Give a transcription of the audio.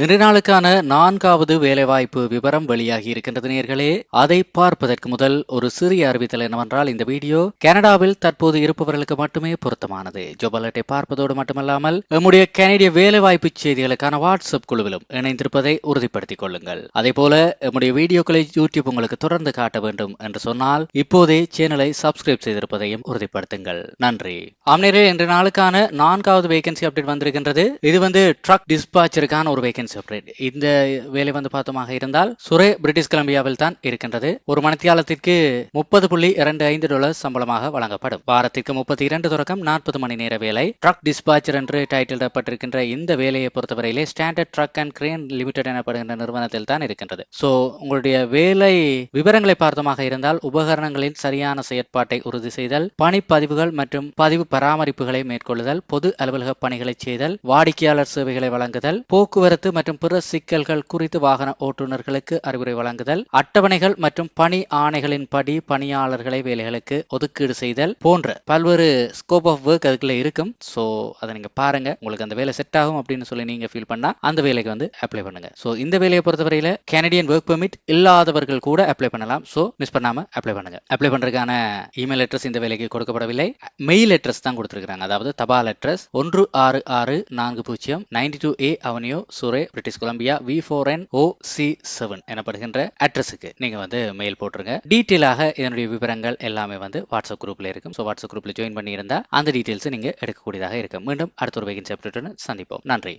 இன்று நாளுக்கான நான்காவது வேலைவாய்ப்பு விவரம் வெளியாகி இருக்கின்றது நேர்களே. அதை பார்ப்பதற்கு முதல் ஒரு சிறிய அறிவித்தல் என்னவென்றால் இந்த வீடியோ கனடாவில் தற்போது இருப்பவர்களுக்கு மட்டுமே பொருத்தமானது. ஜோபலட்டை பார்ப்பதோடு மட்டுமல்லாமல் நம்முடைய கனடிய வேலைவாய்ப்பு செய்திகளுக்கான வாட்ஸ்அப் குழுவிலும் இணைந்திருப்பதை உறுதிப்படுத்திக் கொள்ளுங்கள். அதே போல நம்முடைய வீடியோக்களை யூடியூப் உங்களுக்கு தொடர்ந்து காட்ட வேண்டும் என்று சொன்னால் இப்போதே சேனலை சப்ஸ்கிரைப் செய்திருப்பதையும் உறுதிப்படுத்துங்கள். நன்றி. ஆம்நேரே இன்று நாளுக்கான நான்காவது வேகன்சி அப்டேட் வந்திருக்கின்றது. இது வந்து ட்ரக் டிஸ்பாச்சருக்கான ஒரு வேகன்சி அப்டேட் இந்த வேலை வந்து பார்த்தோமாக இருந்தால் சுரே பிரிட்டிஷ் கொலம்பியாவில் தான் இருக்கின்றது. ஒரு மணித்தியாலத்திற்கு முப்பது புள்ளி இரண்டு ஐந்து டாலர் சம்பளமாக வழங்கப்படும். வாரத்திற்கு முப்பத்தி இரண்டு தொடக்கம் நாற்பது மணி நேர வேலை. ட்ரக் டிஸ்பாச்சர் என்று டைட்டிலிடப்பட்டிருக்கின்ற இந்த வேலையை பொறுத்தவரையிலே standard truck and crane limited எனப்படுகின்ற நிறுவனத்தில் தான் இருக்கின்றது. சோ உங்களுடைய வேலை விவரங்களை பார்த்தமாக இருந்தால் உபகரணங்களின் சரியான செயற்பாட்டை உறுதி செய்தல் பணிப்பதிவுகள் மற்றும் பதிவு பராமரிப்புகளை மேற்கொள்ளுதல் பொது அலுவலக பணிகளை செய்தல் வாடிக்கையாளர் சேவைகளை வழங்குதல் போக்குவரத்து மற்றும் பிற சிக்கல்கள் குறித்து வாகன ஓட்டுநர்களுக்கு அறிவுரை வழங்குதல் அட்டவணைகள் மற்றும் பணி ஆணைகளின்படி பணியாளர்களை வேலைகளுக்கு ஒதுக்கீடு செய்தல் போன்ற பல்வேறு ஸ்கோப் ஆஃப் ஒர்க் அதுக்குள்ள இருக்கும். ஸோ அதை நீங்க பாருங்க. உங்களுக்கு அந்த வேலை செட் ஆகும் அப்படின்னு சொல்லி நீங்க ஃபீல் பண்ணா அந்த வேலைக்கு வந்து அப்ளை பண்ணுங்க. ஸோ இந்த வேலையை பொறுத்தவரையில கனடியன் ஒர்க் பெர்மிட் இல்லாதவர்கள் கூட அப்ளை பண்ணலாம். ஸோ மிஸ் பண்ணாம அப்ளை பண்ணுங்க. அப்ளை பண்றதுக்கான இமெயில் அட்ரஸ் இந்த வேலைக்கு கொடுக்கப்படவில்லை. மெயில் அட்ரஸ் தான் கொடுத்துருக்காங்க அதாவது தபால் அட்ரஸ் ஒன்று ஆறு ஆறு நான்கு பூஜ்ஜியம் ninety two A avenue Surrey British Columbia V four N O C seven எனப்படுகின்ற அட்ரஸுக்கு நீங்க வந்து மெயில் போட்டுருங்க. டீட்டெயிலாக இதனுடைய விவரங்கள் எல்லாமே வந்து வாட்ஸ்அப் குரூப்ல இருக்கும். ஸோ வாட்ஸ்அப் குரூப்ல ஜாயின் பண்ணியிருந்தால் அந்த டீட்டெயில்ஸ் நீங்க எடுக்கக்கூடியதாக இருக்கும். மீண்டும் அடுத்த ஒரு வேகன்சி அப்டேட்டுடன் சந்திப்போம். நன்றி.